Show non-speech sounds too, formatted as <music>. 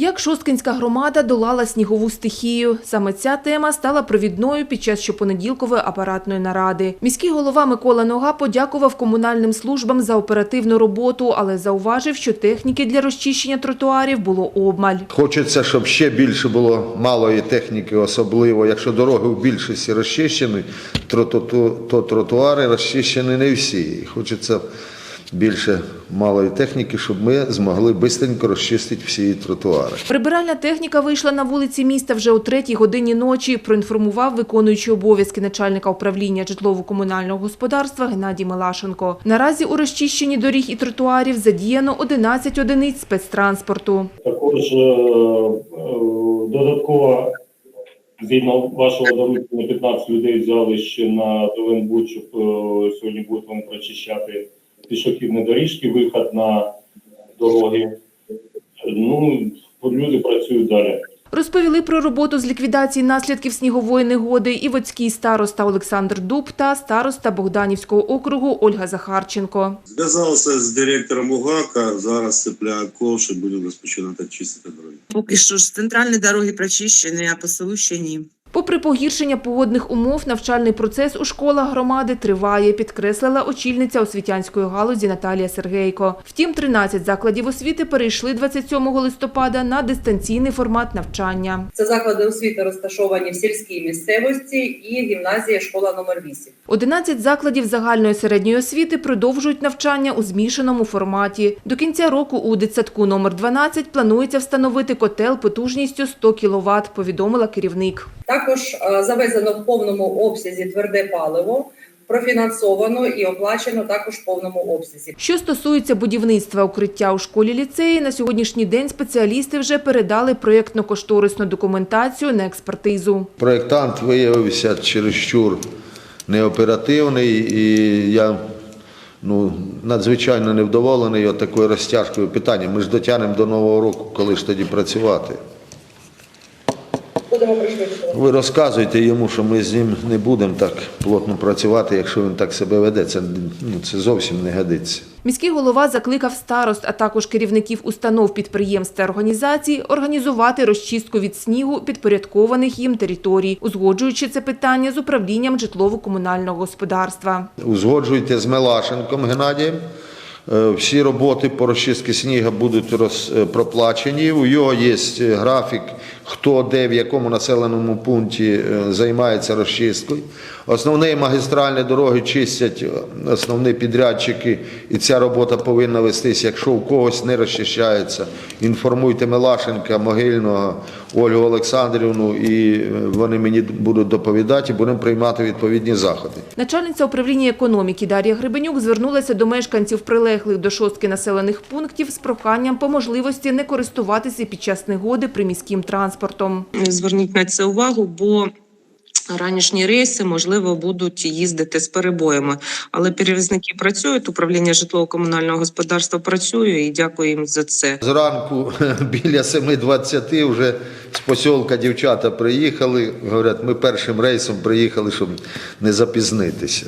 Як Шосткинська громада долала снігову стихію? Саме ця тема стала провідною під час щопонеділкової апаратної наради. Міський голова Микола Нога подякував комунальним службам за оперативну роботу, але зауважив, що техніки для розчищення тротуарів було обмаль. Хочеться, щоб ще більше було малої техніки, особливо якщо дороги в більшості розчищені, то, тротуари розчищені не всі. Хочеться більше малої техніки, щоб ми змогли швидко розчистити всі тротуари. Прибиральна техніка вийшла на вулиці міста вже о третій годині ночі, проінформував виконуючий обов'язки начальника управління житлово-комунального господарства Геннадій Милашенко. Наразі у розчищенні доріг і тротуарів задіяно 11 одиниць спецтранспорту. Також е, е, додатково, згідно вашого доручення, 15 людей взяли ще на Зеленбуд, щоб е, сьогодні будемо прочищати пішохідні доріжки, вихід на дороги. Ну, люди працюють далі. Розповіли про роботу з ліквідації наслідків снігової негоди Івоцький староста Олександр Дуб та староста Богданівського округу Ольга Захарченко. Зв'язався з директором УГАКа, зараз цепляю ковш і будемо розпочинати чистити дороги. Поки що ж центральні дороги прочищені, а по селу ще ні. Попри погіршення погодних умов, навчальний процес у школах громади триває, підкреслила очільниця освітянської галузі Наталія Сергейко. Втім, 13 закладів освіти перейшли 27 листопада на дистанційний формат навчання. Це заклади освіти розташовані в сільській місцевості і гімназія школа номер 8. 11 закладів загальної середньої освіти продовжують навчання у змішаному форматі. До кінця року у дитсадку номер 12 планується встановити котел потужністю 100 кВт, повідомила керівник. Також е, завезено в повному обсязі тверде паливо, профінансовано і оплачено також в повному обсязі. Що стосується будівництва укриття у школі ліцеї, на сьогоднішній день спеціалісти вже передали проєктно-кошторисну документацію на експертизу. Проєктант виявився чересчур неоперативний, і я ну, надзвичайно невдоволений от такою розтяжкою питання. Ми ж дотягнемо до Нового року, коли ж тоді працювати. Будемо пришвидшувати. Ви розказуйте йому, що ми з ним не будемо так плотно працювати, якщо він так себе веде. Це, ну, це зовсім не годиться. Міський голова закликав старост, а також керівників установ, підприємств та організацій організувати розчистку від снігу підпорядкованих їм територій, узгоджуючи це питання з управлінням житлово-комунального господарства. Узгоджуйте з Мелашенком Геннадієм. Е, Всі роботи по розчистці снігу будуть роз, е, проплачені. У його є е, графік, хто де в якому населеному пункті е, займається розчисткою. Основні магістральні дороги чистять е, основні підрядчики, і ця робота повинна вестись. Якщо у когось не розчищається, інформуйте Мелашенка, Могильного, Ольгу Олександрівну, і е, вони мені будуть доповідати, і будемо приймати відповідні заходи. Начальниця управління економіки Дар'я Гребенюк звернулася до мешканців прилеглих до шостки населених пунктів з проханням по можливості не користуватися під час негоди приміським транспортом. Зверніть на це увагу, бо ранішні рейси можливо будуть їздити з перебоями. Але перевізники працюють, управління житлово-комунального господарства працює і дякую їм за це. Зранку <laughs> біля 7.20 вже з посілка дівчата приїхали. Говорять, ми першим рейсом приїхали, щоб не запізнитися.